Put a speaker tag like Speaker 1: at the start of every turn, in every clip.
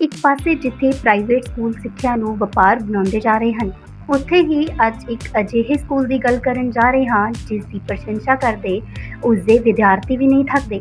Speaker 1: ਇੱਕ ਪਾਸੇ ਜਿੱਥੇ ਪ੍ਰਾਈਵੇਟ ਸਕੂਲ ਸਿੱਖਿਆ ਨੂੰ ਵਪਾਰ ਬਣਾਉਂਦੇ ਜਾ ਰਹੇ ਹਨ, ਉੱਥੇ ਹੀ ਅੱਜ ਇੱਕ ਅਜਿਹੇ ਸਕੂਲ ਦੀ ਗੱਲ ਕਰਨ ਜਾ ਰਹੇ ਹਾਂ, ਜਿਸ ਦੀ ਪ੍ਰਸ਼ੰਸਾ ਕਰਦੇ ਉਸ ਦੇ ਵਿਦਿਆਰਥੀ ਵੀ ਨਹੀਂ ਥੱਕਦੇ।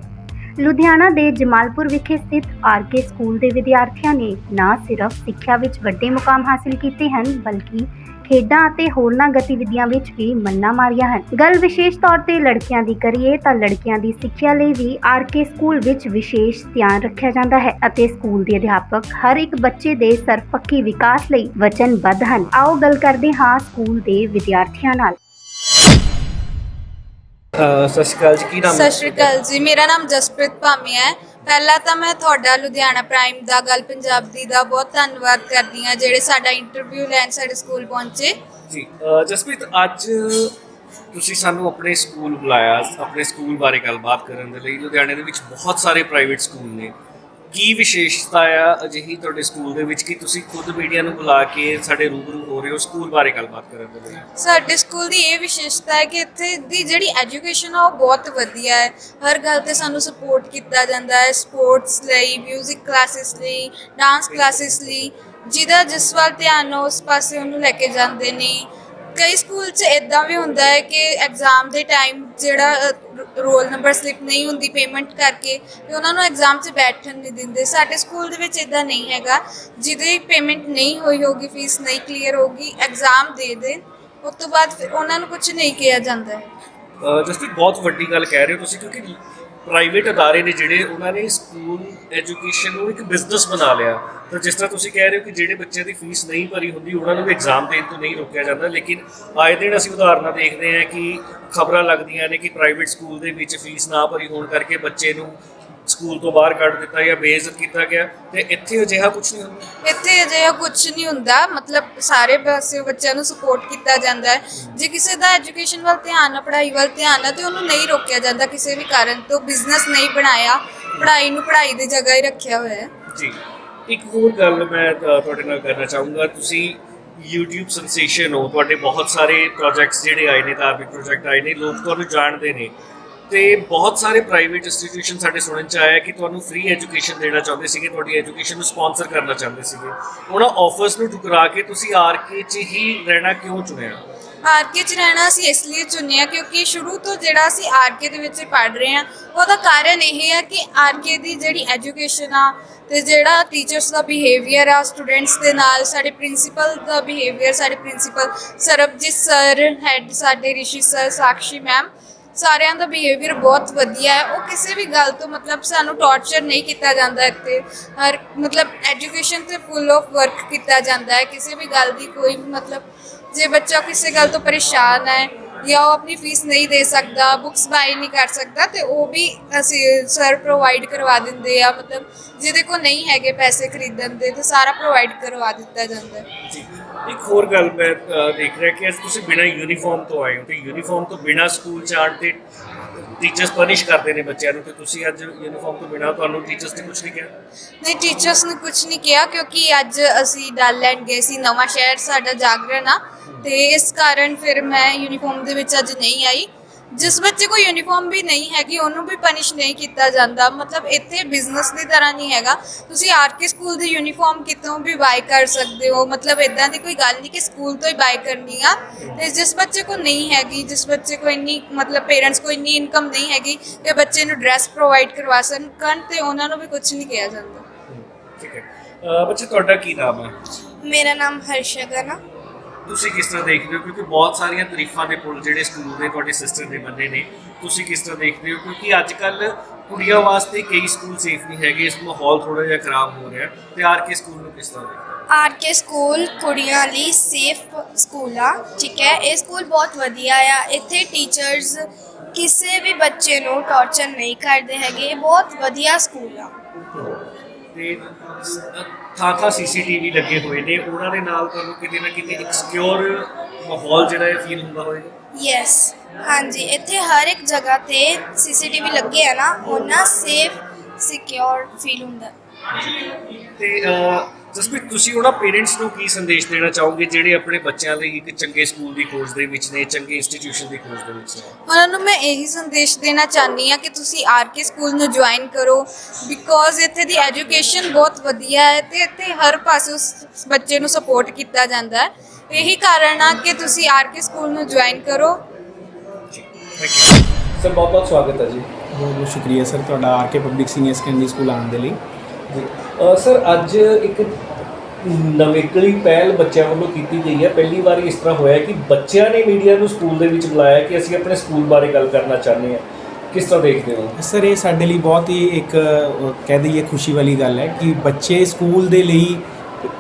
Speaker 1: ਲੁਧਿਆਣਾ ਦੇ ਜਮਾਲਪੁਰ ਵਿਖੇ ਸਥਿਤ ਆਰਕੇ ਸਕੂਲ ਦੇ ਵਿਦਿਆਰਥੀਆਂ ਨੇ ਨਾ ਸਿਰਫ ਸਿੱਖਿਆ ਵਿੱਚ ਵੱਡੇ ਮੁਕਾਮ ਹਾਸਿਲ ਕੀਤੇ ਹਨ, ਬਲਕਿ ਖੇਡਾਂ ਅਤੇ ਹੋਰਨਾਂ ਗਤੀਵਿਧੀਆਂ ਵਿੱਚ ਵੀ ਮੰਨਾ ਮਾਰੀਆਂ ਹਨ। ਗੱਲ ਵਿਸ਼ੇਸ਼ ਤੌਰ ਤੇ ਲੜਕੀਆਂ ਦੀ ਕਰੀਏ ਤਾਂ ਲੜਕੀਆਂ ਦੀ ਸਿੱਖਿਆ ਲਈ ਵੀ ਆਰਕੇ ਸਕੂਲ ਵਿੱਚ ਵਿਸ਼ੇਸ਼ ਧਿਆਨ ਰੱਖਿਆ ਜਾਂਦਾ ਹੈ ਅਤੇ ਸਕੂਲ ਦੇ ਅਧਿਆਪਕ ਹਰ ਇੱਕ ਬੱਚੇ ਦੇ ਸਰਪੱਖੀ ਵਿਕਾਸ ਲਈ ਵਚਨਬੱਧ ਹਨ। ਆਓ ਗੱਲ ਕਰਦੇ ਹਾਂ ਸਕੂਲ ਦੇ ਵਿਦਿਆਰਥੀਆਂ ਨਾਲ।
Speaker 2: ਸਤਿ ਸ਼੍ਰੀ ਅਕਾਲ ਜੀ ਕੀ ਨਾਮ
Speaker 3: ਸਤਿ ਸ਼੍ਰੀ ਅਕਾਲ ਜੀ ਮੇਰਾ ਨਾਮ ਜਸਪ੍ਰੀਤ ਭਾਮੀਆ ਹੈ। ਪਹਿਲਾਂ ਤਾਂ ਮੈਂ ਤੁਹਾਡਾ ਲੁਧਿਆਣਾ ਪ੍ਰਾਈਮ ਦਾ ਗੱਲ ਪੰਜਾਬੀ ਦਾ ਬਹੁਤ ਧੰਨਵਾਦ ਕਰਦੀ ਹਾਂ ਜਿਹੜੇ ਸਾਡਾ ਇੰਟਰਵਿਊ ਲੈਣ ਸਾਡੇ ਸਕੂਲ ਪਹੁੰਚੇ।
Speaker 2: ਜੀ ਅਹ ਜਸਪ੍ਰੀਤ ਅੱਜ ਤੁਸੀਂ ਸਾਨੂੰ ਆਪਣੇ ਸਕੂਲ ਬੁਲਾਇਆ ਆਪਣੇ ਸਕੂਲ ਬਾਰੇ ਗੱਲਬਾਤ ਕਰਨ ਦੇ ਲਈ। ਲੁਧਿਆਣੇ ਦੇ ਵਿੱਚ ਬਹੁਤ ਸਾਰੇ ਪ੍ਰਾਈਵੇਟ ਸਕੂਲ ਨੇ। ਕੀ ਵਿਸ਼ੇਸ਼ਤਾ ਆ ਅਜਿਹੀ ਤੁਹਾਡੇ ਸਕੂਲ ਦੇ ਵਿੱਚ ਕਿ ਤੁਸੀਂ ਖੁਦ ਮੀਡੀਆ ਨੂੰ ਬੁਲਾ ਕੇ ਸਾਡੇ ਰੂਬਰੂ ਹੋ ਰਹੇ ਹੋ ਸਕੂਲ ਬਾਰੇ ਗੱਲਬਾਤ ਕਰਨ ਦੇ ਲਈ?
Speaker 3: ਸਾਡੇ ਸਕੂਲ ਦੀ ਇਹ ਵਿਸ਼ੇਸ਼ਤਾ ਹੈ ਕਿ ਇੱਥੇ ਦੀ ਜਿਹੜੀ ਐਜੂਕੇਸ਼ਨ ਆ ਉਹ ਬਹੁਤ ਵਧੀਆ ਹੈ। ਹਰ ਗੱਲ ਤੇ ਸਾਨੂੰ ਸਪੋਰਟ ਕੀਤਾ ਜਾਂਦਾ ਹੈ ਸਪੋਰਟਸ ਲਈ 뮤직 ਕਲਾਸਿਸ ਲਈ ਡਾਂਸ ਕਲਾਸਿਸ ਲਈ। ਜਿਹਦਾ ਜਿਸ ਵੱਲ ਧਿਆਨ ਹੋ ਉਸ ਪਾਸੇ ਉਹਨੂੰ ਲੈ ਕੇ ਜਾਂਦੇ ਨੇ। ਕਈ ਸਕੂਲ 'ਚ ਇਦਾਂ ਵੀ ਹੁੰਦਾ ਹੈ ਕਿ ਐਗਜ਼ਾਮ ਦੇ ਟਾਈਮ ਜਿਹੜਾ ਰੋਲ ਨੰਬਰ ਸਲਿੱਪ ਨਹੀਂ ਹੁੰਦੀ ਪੇਮੈਂਟ ਕਰਕੇ, ਤੇ ਉਹਨਾਂ ਨੂੰ ਐਗਜ਼ਾਮ 'ਚ ਬੈਠਣ ਨਹੀਂ ਦਿੰਦੇ। ਸਾਡੇ ਸਕੂਲ ਦੇ ਵਿੱਚ ਇਦਾਂ ਨਹੀਂ ਹੈਗਾ। ਜਿਹਦੀ ਪੇਮੈਂਟ ਨਹੀਂ ਹੋਈ ਹੋਗੀ ਫੀਸ ਨਹੀਂ ਕਲੀਅਰ ਹੋਗੀ ਐਗਜ਼ਾਮ ਦੇ ਦੇ। ਉਸ ਤੋਂ ਬਾਅਦ ਫਿਰ ਉਹਨਾਂ ਨੂੰ ਕੁਝ ਨਹੀਂ ਕਿਹਾ ਜਾਂਦਾ। ਹੈ
Speaker 2: ਅਹ ਬਹੁਤ ਵੱਡੀ ਗੱਲ ਕਹਿ ਰਹੇ ਹੋ ਤੁਸੀਂ, ਕਿਉਂਕਿ ਪ੍ਰਾਈਵੇਟ ਅਦਾਰੇ ਨੇ ਜਿਹੜੇ, ਉਹਨਾਂ ਨੇ ਸਕੂਲ ਐਜੂਕੇਸ਼ਨ ਨੂੰ ਇੱਕ ਬਿਜ਼ਨਸ ਬਣਾ ਲਿਆ। ਤਾਂ ਜਿਸ ਤਰ੍ਹਾਂ ਤੁਸੀਂ ਕਹਿ ਰਹੇ ਹੋ ਕਿ ਜਿਹੜੇ ਬੱਚਿਆਂ ਦੀ ਫੀਸ ਨਹੀਂ ਭਰੀ ਹੁੰਦੀ, ਉਹਨਾਂ ਨੂੰ ਵੀ ਐਗਜ਼ਾਮ ਦੇਣ ਤੋਂ ਨਹੀਂ ਰੋਕਿਆ ਜਾਂਦਾ। ਲੇਕਿਨ ਆਏ ਦਿਨ ਅਸੀਂ ਉਦਾਹਰਨਾਂ ਦੇਖਦੇ ਹਾਂ ਕਿ ਖਬਰਾਂ ਲੱਗਦੀਆਂ ਨੇ ਕਿ ਪ੍ਰਾਈਵੇਟ ਸਕੂਲ ਦੇ ਵਿੱਚ ਫੀਸ ਨਾ ਭਰੀ ਹੋਣ ਕਰਕੇ ਬੱਚੇ ਨੂੰ ਸਕੂਲ ਤੋਂ ਬਾਹਰ ਕੱਢ ਦਿੱਤਾ ਜਾਂ ਬੇਇੱਜ਼ਤ ਕੀਤਾ ਗਿਆ ਤੇ ਇੱਥੇ ਅਜਿਹਾ ਕੁਝ ਨਹੀਂ ਹੁੰਦਾ?
Speaker 3: ਇੱਥੇ ਅਜਿਹਾ ਕੁਝ ਨਹੀਂ ਹੁੰਦਾ। ਮਤਲਬ ਸਾਰੇ ਪਾਸੇ ਬੱਚਿਆਂ ਨੂੰ ਸਪੋਰਟ ਕੀਤਾ ਜਾਂਦਾ ਹੈ। ਜੇ ਕਿਸੇ ਦਾ ਐਜੂਕੇਸ਼ਨ ਵੱਲ ਧਿਆਨ ਹੈ ਪੜ੍ਹਾਈ ਵੱਲ ਧਿਆਨ ਹੈ ਤੇ ਉਹਨੂੰ ਨਹੀਂ ਰੋਕਿਆ ਜਾਂਦਾ ਕਿਸੇ ਵੀ ਕਾਰਨ ਤੋਂ ਬਿਜ਼ਨਸ ਨਹੀਂ ਬਣਾਇਆ ਪੜ੍ਹਾਈ ਨੂੰ ਪੜ੍ਹਾਈ ਦੀ ਜਗ੍ਹਾ ਹੀ ਰੱਖਿਆ ਹੋਇਆ ਹੈ।
Speaker 2: ਜੀ। ਇੱਕ ਹੋਰ ਗੱਲ ਮੈਂ ਤੁਹਾਡੇ ਨਾਲ ਕਰਨਾ ਚਾਹੂੰਗਾ। ਤੁਸੀਂ YouTube ਸੈਂਸੇਸ਼ਨ ਹੋ। ਤੁਹਾਡੇ ਬਹੁਤ ਸਾਰੇ ਪ੍ਰੋਜੈਕਟਸ ਜਿਹੜੇ ਆਏ ਨੇ ਧਾਰਮਿਕ ਪ੍ਰੋਜੈਕਟ ਆਏ ਨੇ ਲੋਕ ਤੁਹਾਨੂੰ ਜਾਣਦੇ ਨੇ। ਤੇ ਬਹੁਤ ਸਾਰੇ ਪ੍ਰਾਈਵੇਟ ਇੰਸਟੀਟਿਊਸ਼ਨ ਸਾਡੇ ਸੁਣਨ ਚ ਆਇਆ ਕਿ ਤੁਹਾਨੂੰ ਫ੍ਰੀ ਐਜੂਕੇਸ਼ਨ ਦੇਣਾ ਚਾਹੁੰਦੇ ਸੀਗੇ, ਤੁਹਾਡੀ ਐਜੂਕੇਸ਼ਨ ਨੂੰ ਸਪਾਂਸਰ ਕਰਨਾ ਚਾਹੁੰਦੇ ਸੀਗੇ। ਉਹਨਾਂ ਆਫਰਸ ਨੂੰ ਠੁਕਰਾ ਕੇ ਤੁਸੀਂ ਆਰਕੇ 'ਚ ਹੀ ਰਹਿਣਾ ਕਿਉਂ ਚੁਣਿਆ?
Speaker 3: ਆਰਕੇ ਚ ਰਹਿਣਾ ਅਸੀਂ ਇਸ ਲਈ ਚੁਣਿਆ ਕਿਉਂਕਿ ਸ਼ੁਰੂ ਤੋਂ ਜਿਹੜਾ ਅਸੀਂ ਆਰਕੇ ਦੇ ਵਿੱਚ ਪੜ੍ਹ ਰਹੇ ਹਾਂ, ਉਹਦਾ ਕਾਰਨ ਇਹ ਹੈ ਕਿ ਆਰਕੇ ਦੀ ਜਿਹੜੀ ਐਜੂਕੇਸ਼ਨ ਆ ਤੇ ਜਿਹੜਾ ਟੀਚਰਸ ਦਾ ਬਿਹੇਵੀਅਰ ਆ ਸਟੂਡੈਂਟਸ ਦੇ ਨਾਲ ਸਾਡੇ ਪ੍ਰਿੰਸੀਪਲ ਦਾ ਬਿਹੇਵੀਅਰ ਸਾਡੇ ਪ੍ਰਿੰਸੀਪਲ ਸਰਬਜੀਤ ਸਰ ਹੈਡ ਸਾਡੇ ਰਿਸ਼ੀ ਸਰ ਸਾਕਸ਼ੀ ਮੈਮ ਸਾਰਿਆਂ ਦਾ ਬਿਹੇਵੀਅਰ ਬਹੁਤ ਵਧੀਆ ਹੈ। ਉਹ ਕਿਸੇ ਵੀ ਗੱਲ ਤੋਂ ਮਤਲਬ ਸਾਨੂੰ ਟੌਰਚਰ ਨਹੀਂ ਕੀਤਾ ਜਾਂਦਾ ਇੱਥੇ। ਹਰ ਮਤਲਬ ਐਜੂਕੇਸ਼ਨ ਤੇ ਫੁੱਲ ਆਫ ਵਰਕ ਕੀਤਾ ਜਾਂਦਾ ਹੈ। ਕਿਸੇ ਵੀ ਗੱਲ ਦੀ ਕੋਈ ਮਤਲਬ ਜੇ ਬੱਚਾ ਕਿਸੇ ਗੱਲ ਤੋਂ ਪਰੇਸ਼ਾਨ ਹੈ ਜਾਂ ਉਹ ਆਪਣੀ ਫੀਸ ਨਹੀਂ ਦੇ ਸਕਦਾ ਬੁੱਕਸ ਬਾਈ ਨਹੀਂ ਕਰ ਸਕਦਾ ਤੇ ਉਹ ਵੀ ਅਸੀਂ ਸਰ ਪ੍ਰੋਵਾਈਡ ਕਰਵਾ ਦਿੰਦੇ ਆ ਮਤਲਬ ਜਿਹਦੇ ਕੋਲ ਨਹੀਂ ਹੈਗੇ ਪੈਸੇ ਖਰੀਦਣ ਦੇ ਤੇ ਸਾਰਾ ਪ੍ਰੋਵਾਈਡ ਕਰਵਾ ਦਿੱਤਾ ਜਾਂਦਾ। ਹੈ
Speaker 2: ਜੀ ਇੱਕ ਹੋਰ ਗੱਲ ਮੈਂ ਅ, ਦੇਖ ਰਿਹਾ ਕਿ ਅੱਜ ਤੁਸੀਂ ਬਿਨਾਂ ਯੂਨੀਫਾਰਮ ਤੋਂ ਆਏ ਹੋ ਤੇ ਯੂਨੀਫਾਰਮ ਤੋਂ ਬਿਨਾਂ ਸਕੂਲ ਚ ਆਉਣ ਤੇ ਟੀਚਰਸ ਪਨਿਸ਼ ਕਰਦੇ ਨੇ ਬੱਚਿਆਂ ਨੂੰ ਤੇ ਤੁਸੀਂ ਅੱਜ ਯੂਨੀਫਾਰਮ ਤੋਂ ਬਿਨਾਂ ਤੁਹਾਨੂੰ ਟੀਚਰਸ ਨੇ ਕੁਝ ਨਹੀਂ ਕਿਹਾ?
Speaker 3: ਨਹੀਂ ਟੀਚਰਸ ਨੇ ਕੁਝ ਨਹੀਂ ਕਿਹਾ ਕਿਉਂਕਿ ਅੱਜ ਅਸੀਂ ਡਲ ਲੈਂਡ ਗਏ ਸੀ, ਨਵਾਂ ਸ਼ਹਿਰ ਸਾਡਾ ਜਾਗਰਣ ਆ ਤੇ ਇਸ ਕਾਰਨ ਫਿਰ ਮੈਂ ਯੂਨੀਫਾਰਮ ਦੇ ਵਿੱਚ ਅੱਜ ਨਹੀਂ ਆਈ। ਜਿਸ ਬੱਚੇ ਕੋਲ ਯੂਨੀਫਾਰਮ ਵੀ ਨਹੀਂ ਹੈਗੀ ਉਹਨੂੰ ਵੀ ਪਨਿਸ਼ ਨਹੀਂ ਕੀਤਾ ਜਾਂਦਾ। ਮਤਲਬ ਇੱਥੇ ਬਿਜ਼ਨਸ ਦੀ ਤਰ੍ਹਾਂ ਨਹੀਂ ਹੈਗਾ। ਤੁਸੀਂ ਆਰਕੇ ਸਕੂਲ ਦੀ ਯੂਨੀਫਾਰਮ ਕਿਤੋਂ ਵੀ ਬਾਈ ਕਰ ਸਕਦੇ ਹੋ। ਮਤਲਬ ਇਦਾਂ ਦੀ ਕੋਈ ਗੱਲ ਨਹੀਂ ਕਿ ਸਕੂਲ ਤੋਂ ਹੀ ਬਾਈ ਕਰਨੀ ਆ। ਤੇ ਜਿਸ ਬੱਚੇ ਕੋ ਨਹੀਂ ਹੈਗੀ ਜਿਸ ਬੱਚੇ ਕੋ ਇੰਨੀ ਮਤਲਬ ਪੇਰੈਂਟਸ ਕੋ ਇੰਨੀ ਇਨਕਮ ਨਹੀਂ ਹੈਗੀ ਕਿ ਬੱਚੇ ਨੂੰ ਡਰੈਸ ਪ੍ਰੋਵਾਈਡ ਕਰਵਾ ਸਕਣ ਤੇ ਉਹਨਾਂ ਨੂੰ ਵੀ ਕੁਝ ਨਹੀਂ ਕਿਹਾ ਜਾਂਦਾ।
Speaker 2: ਠੀਕ ਹੈ। ਬੱਚੇ ਤੁਹਾਡਾ ਕੀ ਨਾਮ ਹੈ?
Speaker 4: ਮੇਰਾ ਨਾਮ ਹਰਸ਼ਗਨ ਆ।
Speaker 2: ਤੁਸੀਂ ਕਿਸ ਤਰ੍ਹਾਂ ਦੇਖਦੇ ਹੋ? ਕਿਉਂਕਿ ਬਹੁਤ ਸਾਰੀਆਂ ਤਾਰੀਫਾਂ ਦੇ ਪੁੱਲ ਜਿਹੜੇ ਸਕੂਲ ਦੇ ਤੁਹਾਡੇ ਸਿਸਟਰ ਦੇ ਬੰਦੇ ਨੇ ਤੁਸੀਂ ਕਿਸ ਤਰ੍ਹਾਂ ਦੇਖਦੇ ਹੋ? ਕਿਉਂਕਿ ਅੱਜ ਕੱਲ ਕੁੜੀਆਂ ਵਾਸਤੇ ਕਈ ਸਕੂਲ ਸੇਫ ਨਹੀਂ ਹੈਗੇ ਇਸ ਮਾਹੌਲ ਥੋੜਾ ਜਿਹਾ ਖਰਾਬ ਹੋ ਰਿਹਾ ਤੇ ਆਰ ਕੇ ਸਕੂਲ ਨੂੰ ਕਿਸ ਤਰ੍ਹਾਂ ਦੇਖਦੇ
Speaker 4: ਆਰ ਕੇ ਸਕੂਲ ਕੁੜੀਆਂ ਲਈ ਸੇਫ ਸਕੂਲ ਆ ਠੀਕ ਹੈ? ਇਹ ਸਕੂਲ ਬਹੁਤ ਵਧੀਆ ਆ। ਇੱਥੇ ਟੀਚਰਸ ਕਿਸੇ ਵੀ ਬੱਚੇ ਨੂੰ ਟੌਰਚਰ ਨਹੀਂ ਕਰਦੇ ਹੈਗੇ ਇਹ ਬਹੁਤ ਵਧੀਆ ਸਕੂਲ ਆ।
Speaker 2: ਤੇ ਥਾਂ ਥਾਂ ਸੀਸੀਟੀਵੀ ਲੱਗੇ ਹੋਏ ਨੇ। ਉਹਨਾਂ ਦੇ ਨਾਲ ਤੁਹਾਨੂੰ ਕਿਤੇ ਨਾ ਕਿਤੇ ਇੱਕ ਸਿਕਿਉਰ ਮਾਹੌਲ ਜਿਹੜਾ ਹੈ ਫੀਲ ਹੁੰਦਾ ਹੋਏਗਾ।
Speaker 4: ਯੈਸ ਹਾਂਜੀ ਇੱਥੇ ਹਰ ਇੱਕ ਜਗ੍ਹਾ ਤੇ ਸੀਸੀਟੀਵੀ ਲੱਗੇ ਆ ਨਾ ਉਹਨਾਂ ਸੇਫ ਸਿਕਿਉਰ ਫੀਲ ਹੁੰਦਾ।
Speaker 2: ਤੇ ਅਹ, ਜਸਪ੍ਰੀਤ ਤੁਸੀਂ ਉਹਨਾਂ ਪੇਰੈਂਟਸ ਨੂੰ ਕੀ ਸੰਦੇਸ਼ ਦੇਣਾ ਚਾਹੋਗੇ ਜਿਹੜੇ ਆਪਣੇ ਬੱਚਿਆਂ ਲਈ ਇੱਕ ਚੰਗੇ ਸਕੂਲ ਦੀ ਖੋਜ ਦੇ ਵਿੱਚ ਨੇ ਚੰਗੇ ਇੰਸਟੀਟਿਊਸ਼ਨ ਦੀ ਖੋਜ ਦੇ ਵਿੱਚ ਨੇ?
Speaker 3: ਉਹਨਾਂ ਨੂੰ ਮੈਂ ਇਹੀ ਸੰਦੇਸ਼ ਦੇਣਾ ਚਾਹਨੀ ਆ ਕਿ ਤੁਸੀਂ ਆਰ ਕੇ ਸਕੂਲ ਨੂੰ ਜੁਆਇਨ ਕਰੋ ਬਿਕੋਜ਼ ਇੱਥੇ ਦੀ ਐਜੂਕੇਸ਼ਨ ਬਹੁਤ ਵਧੀਆ ਹੈ ਤੇ ਇੱਥੇ ਹਰ ਪਾਸੇ ਉਸ ਬੱਚੇ ਨੂੰ ਸਪੋਰਟ ਕੀਤਾ ਜਾਂਦਾ ਹੈ। ਇਹੀ ਕਾਰਨ ਆ ਕਿ ਤੁਸੀਂ ਆਰ ਕੇ ਸਕੂਲ ਨੂੰ ਜੁਆਇਨ ਕਰੋ।
Speaker 2: ਸਰ ਬਹੁਤ ਬਹੁਤ ਸਵਾਗਤ ਹੈ ਜੀ।
Speaker 5: ਬਹੁਤ ਬਹੁਤ ਸ਼ੁਕਰੀਆ ਸਰ। ਤੁਹਾਡਾ R K public senior secondary school ਆਉਣ ਦੇ ਲਈ।
Speaker 2: ਜੀ। ਸਰ, ਅੱਜ ਇੱਕ ਨਵੇਕਲੀ ਪਹਿਲ ਬੱਚਿਆਂ ਵੱਲੋਂ ਕੀਤੀ ਗਈ ਹੈ। ਪਹਿਲੀ ਵਾਰ ਇਸ ਤਰ੍ਹਾਂ ਹੋਇਆ ਕਿ ਬੱਚਿਆਂ ਨੇ ਮੀਡੀਆ ਨੂੰ ਸਕੂਲ ਦੇ ਵਿੱਚ ਬੁਲਾਇਆ ਕਿ ਅਸੀਂ ਆਪਣੇ ਸਕੂਲ ਬਾਰੇ ਗੱਲ ਕਰਨਾ ਚਾਹੁੰਦੇ ਹਾਂ। ਕਿਸ ਤਰ੍ਹਾਂ ਦੇਖਦੇ ਹੋ?
Speaker 5: ਸਰ, ਇਹ ਸਾਡੇ ਲਈ ਬਹੁਤ ਹੀ ਇੱਕ ਕਹਿ ਦਈਏ ਖੁਸ਼ੀ ਵਾਲੀ ਗੱਲ ਹੈ ਕਿ ਬੱਚੇ ਸਕੂਲ ਦੇ ਲਈ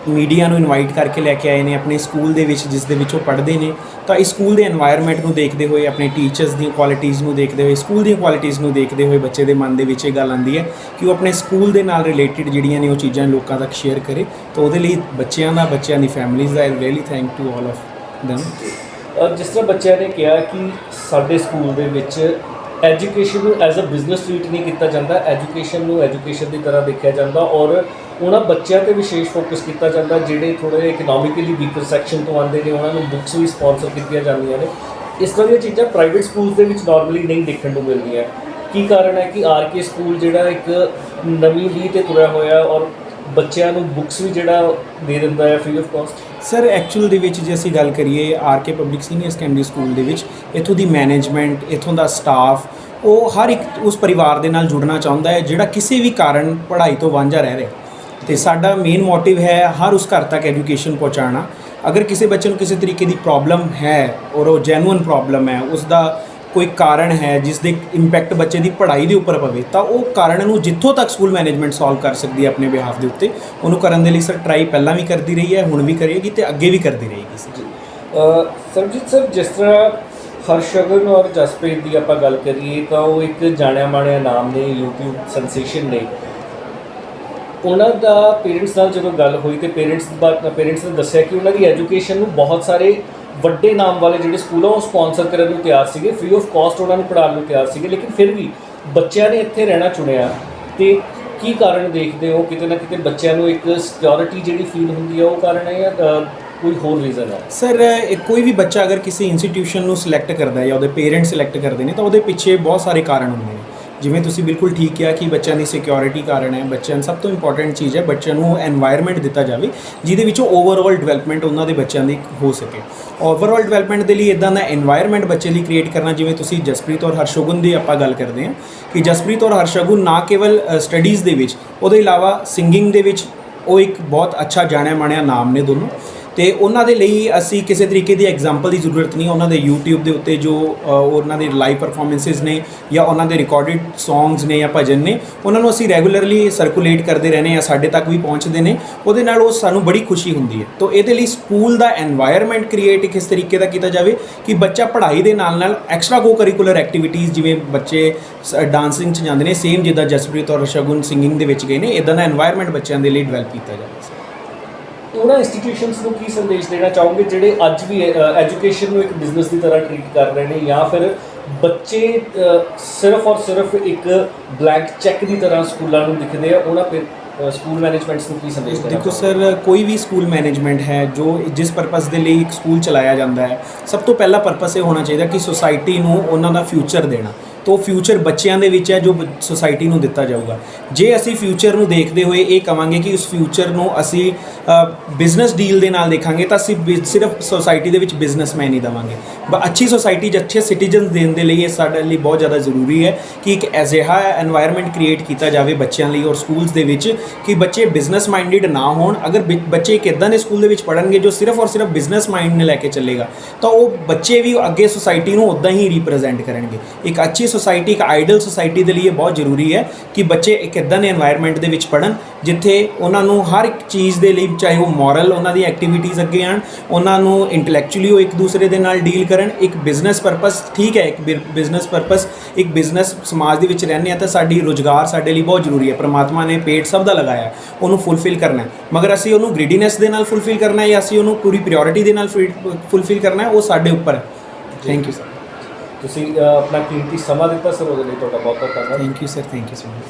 Speaker 5: ਮੀਡੀਆ ਨੂੰ ਇਨਵਾਈਟ ਕਰਕੇ ਲੈ ਕੇ ਆਏ ਨੇ ਆਪਣੇ ਸਕੂਲ ਦੇ ਵਿੱਚ, ਜਿਸ ਦੇ ਵਿੱਚ ਉਹ ਪੜ੍ਹਦੇ ਨੇ। ਤਾਂ ਇਸ ਸਕੂਲ ਦੇ এনवायरमेंट ਨੂੰ ਦੇਖਦੇ ਹੋਏ, ਆਪਣੇ ਟੀਚਰਸ ਦੀਆਂ ਕੁਆਲਿਟੀਆਂ ਨੂੰ ਦੇਖਦੇ ਹੋਏ, ਸਕੂਲ ਦੀਆਂ ਕੁਆਲਿਟੀਆਂ ਨੂੰ ਦੇਖਦੇ ਹੋਏ ਬੱਚੇ ਦੇ ਮਨ ਦੇ ਵਿੱਚ ਇਹ ਗੱਲ ਆਉਂਦੀ ਹੈ ਕਿ ਉਹ ਆਪਣੇ ਸਕੂਲ ਦੇ ਨਾਲ ਰਿਲੇਟਡ ਜਿਹੜੀਆਂ ਨੇ ਉਹ ਚੀਜ਼ਾਂ ਲੋਕਾਂ ਤੱਕ ਸ਼ੇਅਰ ਕਰੇ। ਤਾਂ ਉਹਦੇ ਲਈ ਬੱਚਿਆਂ ਦਾ, ਬੱਚਿਆਂ ਦੀ families the I really thank to all of them
Speaker 2: ਜਿਸ ਤਰ੍ਹਾਂ ਬੱਚਿਆਂ ਨੇ ਕਿਹਾ ਕਿ ਸਾਡੇ ਸਕੂਲ ਦੇ ਵਿੱਚ ਐਜੂਕੇਸ਼ਨ ਨੂੰ ਐਜ਼ ਅ ਬਿਜ਼ਨਸ ਟ੍ਰੀਟ ਨਹੀਂ ਕੀਤਾ ਜਾਂਦਾ। ਐਜੂਕੇਸ਼ਨ ਨੂੰ ਐਜੂਕੇਸ਼ਨ ਦੀ ਤਰ੍ਹਾਂ ਦੇਖਿਆ ਜਾਂਦਾ ਔਰ ਉਹਨਾਂ ਬੱਚਿਆਂ ਤੇ ਵਿਸ਼ੇਸ਼ ਫੋਕਸ ਕੀਤਾ ਜਾਂਦਾ, ਜਿਹੜੇ ਥੋੜੇ ਇਕਨੋਮਿਕਲੀ ਵੀਕਰ ਸੈਕਸ਼ਨ ਤੋਂ ਆਉਂਦੇ ਨੇ, ਉਹਨਾਂ ਨੂੰ ਬੁੱਕਸ ਵੀ ਸਪਾਂਸਰ ਕੀਤੀਆਂ ਜਾਂਦੀਆਂ ਨੇ। ਇਸ ਤਰ੍ਹਾਂ ਦੀਆਂ ਚੀਜ਼ਾਂ ਪ੍ਰਾਈਵੇਟ ਸਕੂਲਸ ਦੇ ਵਿੱਚ ਨਾਰਮਲੀ ਨਹੀਂ ਦੇਖਣ ਨੂੰ ਮਿਲਦੀਆਂ। ਕੀ ਕਾਰਨ ਹੈ ਕਿ ਆਰ ਕੇ ਸਕੂਲ ਜਿਹੜਾ ਇੱਕ ਨਵੀਂ ਲੀਹ ਤੇ ਤੁਰਿਆ ਹੋਇਆ ਔਰ ਬੱਚਿਆਂ ਨੂੰ ਬੁੱਕਸ ਵੀ ਜਿਹੜਾ ਦੇ ਦਿੰਦਾ ਹੈ free of cost
Speaker 5: sir actual ਦੇ ਵਿੱਚ ਜੇ ਅਸੀਂ ਗੱਲ ਕਰੀਏ R K public senior secondary school ਦੇ ਵਿੱਚ, ਇੱਥੋਂ ਦੀ ਮੈਨੇਜਮੈਂਟ ਇੱਥੋਂ ਦਾ ਸਟਾਫ ਉਹ ਹਰ ਇੱਕ ਉਸ ਪਰਿਵਾਰ ਦੇ ਨਾਲ ਜੁੜਨਾ ਚਾਹੁੰਦਾ ਹੈ, ਜਿਹੜਾ ਕਿਸੇ ਵੀ ਕਾਰਨ ਪੜ੍ਹਾਈ ਤੋਂ ਵਾਂਝਾ ਰਹਿ ਰਿਹਾ ਤੇ ਸਾਡਾ ਮੇਨ ਮੋਟਿਵ ਹੈ ਹਰ ਉਸ ਘਰ ਤੱਕ ਐਜੂਕੇਸ਼ਨ ਪਹੁੰਚਾਉਣਾ। ਅਗਰ ਕਿਸੇ ਬੱਚੇ ਨੂੰ ਕਿਸੇ ਤਰੀਕੇ ਦੀ ਪ੍ਰੋਬਲਮ ਹੈ, ਔਰ ਉਹ ਜੈਨੂਇਨ ਪ੍ਰੋਬਲਮ ਹੈ ਉਸ ਦਾ ਕੋਈ ਕਾਰਨ ਹੈ ਜਿਸ ਦੇ ਇੰਪੈਕਟ ਬੱਚੇ ਦੀ ਪੜ੍ਹਾਈ ਦੇ ਉੱਪਰ ਪਵੇ ਤਾਂ ਉਹ ਕਾਰਨ ਨੂੰ ਜਿੱਥੋਂ ਤੱਕ ਸਕੂਲ ਮੈਨੇਜਮੈਂਟ ਸੋਲਵ ਕਰ ਸਕਦੀ ਹੈ ਆਪਣੇ ਬਿਹਾਫ ਦੇ ਉੱਤੇ ਉਹਨੂੰ ਕਰਨ ਦੇ ਲਈ ਸਰ ਟਰਾਈ ਪਹਿਲਾਂ ਵੀ ਕਰਦੀ ਰਹੀ ਹੈ ਹੁਣ ਵੀ ਕਰੇਗੀ ਤੇ ਅੱਗੇ ਵੀ ਕਰਦੀ ਰਹੇਗੀ ਸਰ
Speaker 2: ਅ, ਸਰ ਜਿਸ ਤਰ੍ਹਾਂ ਹਰਸ਼ਗਨ ਔਰ ਜਸਪ੍ਰੀਤ ਦੀ ਆਪਾਂ ਗੱਲ ਕਰੀਏ ਤਾਂ ਉਹ ਇੱਕ ਜਾਣਿਆ ਮਾਣਿਆ ਨਾਮ ਨੇ YouTube ਸੈਂਸੇਸ਼ਨ ਨੇ। ਉਹਨਾਂ ਦਾ ਪੇਰੈਂਟਸ ਨਾਲ ਜਦੋਂ ਗੱਲ ਹੋਈ ਤੇ ਪੇਰੈਂਟਸ ਪੇਰੈਂਟਸ ਨੇ ਦੱਸਿਆ ਕਿ ਉਹਨਾਂ ਦੀ ਐਜੂਕੇਸ਼ਨ ਨੂੰ ਬਹੁਤ ਸਾਰੇ ਵੱਡੇ ਨਾਮ ਵਾਲੇ ਜਿਹੜੇ ਸਕੂਲ ਆ ਉਹ ਸਪਾਂਸਰ ਕਰਨ ਨੂੰ ਤਿਆਰ ਸੀਗੇ ਫ੍ਰੀ ਆਫ ਕਾਸਟ ਉਹਨਾਂ ਨੂੰ ਪੜ੍ਹਾਉਣ ਨੂੰ ਤਿਆਰ ਸੀਗੇ, ਲੇਕਿਨ ਫਿਰ ਵੀ ਬੱਚਿਆਂ ਨੇ ਇੱਥੇ ਰਹਿਣਾ ਚੁਣਿਆ। ਤੇ ਕੀ ਕਾਰਨ ਦੇਖਦੇ ਹੋ? ਕਿਤੇ ਨਾ ਕਿਤੇ ਬੱਚਿਆਂ ਨੂੰ ਇੱਕ ਸਿਕਿਉਰਿਟੀ ਜਿਹੜੀ ਫੀਲ ਹੁੰਦੀ ਹੈ ਉਹ ਕਾਰਨ ਹੈ ਜਾਂ ਕੋਈ ਹੋਰ ਰੀਜ਼ਨ ਹੈ?
Speaker 5: ਸਰ ਕੋਈ ਵੀ ਬੱਚਾ ਅਗਰ ਕਿਸੇ ਇੰਸਟੀਟਿਊਸ਼ਨ ਨੂੰ ਸਿਲੈਕਟ ਕਰਦਾ ਹੈ ਜਾਂ ਉਹਦੇ ਪੇਰੈਂਟਸ ਸਿਲੈਕਟ ਕਰਦੇ ਨੇ, ਤਾਂ ਉਹਦੇ ਪਿੱਛੇ ਬਹੁਤ ਸਾਰੇ ਕਾਰਨ ਹੁੰਦੇ ਨੇ। ਜਿਵੇਂ ਤੁਸੀਂ ਬਿਲਕੁਲ ਠੀਕ ਕਿਹਾ ਕਿ ਬੱਚਿਆਂ ਦੀ ਸਿਕਿਉਰਿਟੀ ਕਾਰਨ ਹੈ, ਬੱਚਿਆਂ ਨੂੰ ਸਭ ਤੋਂ ਇੰਪੋਰਟੈਂਟ ਚੀਜ਼ ਹੈ ਬੱਚਿਆਂ ਨੂੰ এনवायरमेंट ਦਿੱਤਾ ਜਾਵੇ, ਜਿਹਦੇ ਵਿੱਚੋਂ ਓਵਰਆਲ ਡਿਵੈਲਪਮੈਂਟ ਉਹਨਾਂ ਦੇ ਬੱਚਿਆਂ ਦੀ ਹੋ ਸਕੇ। ਓਵਰਆਲ ਡਿਵੈਲਪਮੈਂਟ ਦੇ ਲਈ ਇਦਾਂ ਦਾ এনवायरमेंट ਬੱਚੇ ਲਈ ਕ੍ਰੀਏਟ ਕਰਨਾ, ਜਿਵੇਂ ਤੁਸੀਂ ਜਸਪ੍ਰੀਤ ਔਰ ਹਰਸ਼ਗੁਨ ਦੀ ਆਪਾਂ ਗੱਲ ਕਰਦੇ ਹਾਂ ਕਿ ਜਸਪ੍ਰੀਤ ਔਰ ਹਰਸ਼ਗੁਨ ਨਾ ਕੇਵਲ ਸਟੱਡੀਜ਼ ਦੇ ਵਿੱਚ, ਉਹਦੇ ਇਲਾਵਾ ਸਿੰਗਿੰਗ ਦੇ ਵਿੱਚ ਉਹ ਇੱਕ ਬਹੁਤ ਅੱਛਾ ਜਾਣਿਆ ਮਾਣਿਆ ਨਾਮ ਨੇ ਦੋਨੋਂ। ਤੇ ਉਹਨਾਂ ਦੇ ਲਈ ਅਸੀਂ ਕਿਸੇ ਤਰੀਕੇ ਦੀ ਐਗਜ਼ਾਮਪਲ ਦੀ ਜ਼ਰੂਰਤ ਨਹੀਂ, ਉਹਨਾਂ ਦੇ YouTube ਦੇ ਉੱਤੇ ਜੋ ਉਹਨਾਂ ਦੇ ਲਾਈਵ ਪਰਫਾਰਮੈਂਸਸ ਨੇ ਜਾਂ ਉਹਨਾਂ ਦੇ ਰਿਕਾਰਡਡ ਸੌਂਗਸ ਨੇ ਜਾਂ ਭਜਨ ਨੇ, ਉਹਨਾਂ ਨੂੰ ਅਸੀਂ ਰੈਗੂਲਰਲੀ ਸਰਕੂਲੇਟ ਕਰਦੇ ਰਹਿੰਦੇ ਆ ਸਾਡੇ ਤੱਕ ਵੀ ਪਹੁੰਚਦੇ ਨੇ। ਉਹਦੇ ਨਾਲ ਉਹ ਸਾਨੂੰ ਬੜੀ ਖੁਸ਼ੀ ਹੁੰਦੀ ਹੈ। ਤੋਂ ਇਹਦੇ ਲਈ ਸਕੂਲ ਦਾ এনवायरमेंट ਕ੍ਰੀਏਟ ਕਿਸ ਤਰੀਕੇ ਦਾ ਕੀਤਾ ਜਾਵੇ ਕਿ ਬੱਚਾ ਪੜ੍ਹਾਈ ਦੇ ਨਾਲ ਨਾਲ ਐਕਸਟਰਾ ਕੋ ਕਰਿਕੂਲਰ ਐਕਟੀਵਿਟੀਜ਼ ਜਿਵੇਂ ਬੱਚੇ ਡਾਂਸਿੰਗ 'ਚ ਜਾਂਦੇ ਨੇ ਸੇਮ ਜਿੱਦਾਂ ਜਸਪ੍ਰੀਤ ਔਰ ਸ਼ਗੁਨ ਸਿੰਗਿੰਗ ਦੇ ਵਿੱਚ ਗਏ ਨੇ ਇਦਾਂ ਦਾ এনवायरमेंट ਬੱਚਿਆਂ ਦੇ ਲਈ ਡਿਵੈਲਪ ਕੀਤਾ ਜਾਵੇ।
Speaker 2: ਉਹਨਾਂ ਇੰਸਟੀਟਿਊਸ਼ਨਸ ਨੂੰ ਕੀ ਸੰਦੇਸ਼ ਦੇਣਾ ਚਾਹੋਗੇ ਜਿਹੜੇ ਅੱਜ ਵੀ ਐਜੂਕੇਸ਼ਨ ਨੂੰ ਇੱਕ ਬਿਜ਼ਨਸ ਦੀ ਤਰ੍ਹਾਂ ਟ੍ਰੀਟ ਕਰ ਰਹੇ ਨੇ ਜਾਂ ਫਿਰ ਬੱਚੇ ਸਿਰਫ ਔਰ ਸਿਰਫ ਇੱਕ ਬਲੈਂਕ ਚੈੱਕ ਦੀ ਤਰ੍ਹਾਂ ਸਕੂਲਾਂ ਨੂੰ ਦਿਖਦੇ ਆ ਉਹਨਾਂ ਫਿਰ ਸਕੂਲ ਮੈਨੇਜਮੈਂਟਸ ਨੂੰ ਕੀ ਸੰਦੇਸ਼ ਦੇਣਾ
Speaker 5: ਦੇਖੋ? ਸਰ ਕੋਈ ਵੀ ਸਕੂਲ ਮੈਨੇਜਮੈਂਟ ਹੈ ਜੋ ਜਿਸ ਪਰਪਸ ਦੇ ਲਈ ਇੱਕ ਸਕੂਲ ਚਲਾਇਆ ਜਾਂਦਾ ਹੈ ਸਭ ਤੋਂ ਪਹਿਲਾ ਪਰਪਸ ਇਹ ਹੋਣਾ ਚਾਹੀਦਾ ਕਿ ਸੋਸਾਇਟੀ ਨੂੰ ਉਹਨਾਂ ਦਾ ਫਿਊਚਰ ਦੇਣਾ ਤਾਂ ਫਿਊਚਰ ਬੱਚਿਆਂ ਦੇ ਵਿੱਚ ਹੈ ਜੋ ਸੋਸਾਇਟੀ ਨੂੰ ਦਿੱਤਾ ਜਾਊਗਾ। ਜੇ ਅਸੀਂ ਫਿਊਚਰ ਨੂੰ ਦੇਖਦੇ ਹੋਏ ਇਹ ਕਹਾਂਗੇ ਕਿ ਉਸ ਫਿਊਚਰ ਨੂੰ ਅਸੀਂ ਬਿਜ਼ਨਸ ਡੀਲ ਦੇ ਨਾਲ ਦੇਖਾਂਗੇ ਤਾਂ ਅਸੀਂ ਸਿਰਫ ਸੋਸਾਇਟੀ ਦੇ ਵਿੱਚ ਬਿਜ਼ਨਸਮੈਨ ਹੀ ਦਵਾਂਗੇ। ਅੱਛੀ ਸੋਸਾਇਟੀ ਅੱਛੇ ਸਿਟੀਜ਼ਨ ਦੇਣ ਦੇ ਲਈ ਇਹ ਸਾਡੇ ਲਈ ਬਹੁਤ ਜ਼ਿਆਦਾ ਜ਼ਰੂਰੀ ਹੈ ਕਿ ਇੱਕ ਅਜਿਹਾ এনवायरमेंट ਕ੍ਰੀਏਟ ਕੀਤਾ ਜਾਵੇ ਬੱਚਿਆਂ ਲਈ ਔਰ ਸਕੂਲਸ ਦੇ ਵਿੱਚ ਕਿ ਬੱਚੇ ਬਿਜ਼ਨਸ ਮਾਈਂਡਡ ਨਾ ਹੋਣ। ਅਗਰ ਬੱਚੇ ਇੱਕ ਇਦਾਂ ਦੇ ਸਕੂਲ ਦੇ ਵਿੱਚ ਪੜਨਗੇ ਜੋ ਸਿਰਫ ਔਰ ਸਿਰਫ ਬਿਜ਼ਨਸ ਮਾਈਂਡ ਨੇ ਲੈ ਕੇ ਚੱਲੇਗਾ, ਤਾਂ ਉਹ ਬੱਚੇ ਵੀ ਅੱਗੇ ਸੋਸਾਇਟੀ ਨੂੰ ਉਦਾਂ ਹੀ ਰਿਪਰੈਜ਼ੈਂਟ ਕਰਨਗੇ। ਇੱਕ ਅੱਛੀ ਸੁਸਾਇਟੀ ਇੱਕ ਆਈਡਲ ਸੁਸਾਇਟੀ ਦੇ ਲਈ ਇਹ ਬਹੁਤ ਜ਼ਰੂਰੀ ਹੈ ਕਿ ਬੱਚੇ ਇੱਕ ਇਦਾਂ ਦੇ এনवायरमेंट ਦੇ ਵਿੱਚ ਪੜਨ ਜਿੱਥੇ ਉਹਨਾਂ ਨੂੰ ਹਰ ਇੱਕ ਚੀਜ਼ ਦੇ ਲਈ ਚਾਹੇ ਉਹ ਮੋਰਲ ਉਹਨਾਂ ਦੀ ਐਕਟੀਵਿਟੀਜ਼ ਅੱਗੇ ਆਣ ਉਹਨਾਂ ਨੂੰ ਇੰਟੈਲੈਕਚੁਅਲੀ ਉਹ ਇੱਕ ਦੂਸਰੇ ਦੇ ਨਾਲ ਡੀਲ ਕਰਨ, ਇੱਕ ਬਿਜ਼ਨਸ ਪਰਪਸ ਠੀਕ ਹੈ, ਇੱਕ ਬਿਜ਼ਨਸ ਪਰਪਸ ਇੱਕ ਬਿਜ਼ਨਸ ਸਮਾਜ ਦੇ ਵਿੱਚ ਰਹਿੰਦੇ ਆ ਤਾਂ ਸਾਡੀ ਰੋਜ਼ਗਾਰ ਸਾਡੇ ਲਈ ਬਹੁਤ ਜ਼ਰੂਰੀ ਹੈ। ਪ੍ਰਮਾਤਮਾ ਨੇ ਪੇਟ ਸਭ ਦਾ ਲਗਾਇਆ, ਉਹਨੂੰ ਫੁੱਲਫਿਲ ਕਰਨਾ ਹੈ। ਮਗਰ ਅਸੀਂ ਉਹਨੂੰ ਗ੍ਰੀਡੀਨੈਸ ਦੇ ਨਾਲ ਫੁੱਲਫਿਲ ਕਰਨਾ ਹੈ ਜਾਂ ਅਸੀਂ ਉਹਨੂੰ ਪੂਰੀ ਪ੍ਰਾਇੋਰਟੀ ਦੇ ਨਾਲ ਫੁੱਲਫਿਲ ਕਰਨਾ ਹੈ, ਉਹ ਸਾਡੇ ਉੱਪਰ ਹੈ। ਥੈਂਕ ਯੂ ਸਰ
Speaker 2: ਤੁਸੀਂ ਅ, ਆਪਣਾ ਕੀਮਤੀ ਸਮਾਂ ਦਿੱਤਾ ਸਰ ਉਹਦੇ ਲਈ ਤੁਹਾਡਾ ਬਹੁਤ ਬਹੁਤ ਧੰਨਵਾਦ।
Speaker 5: Thank you sir thank you so much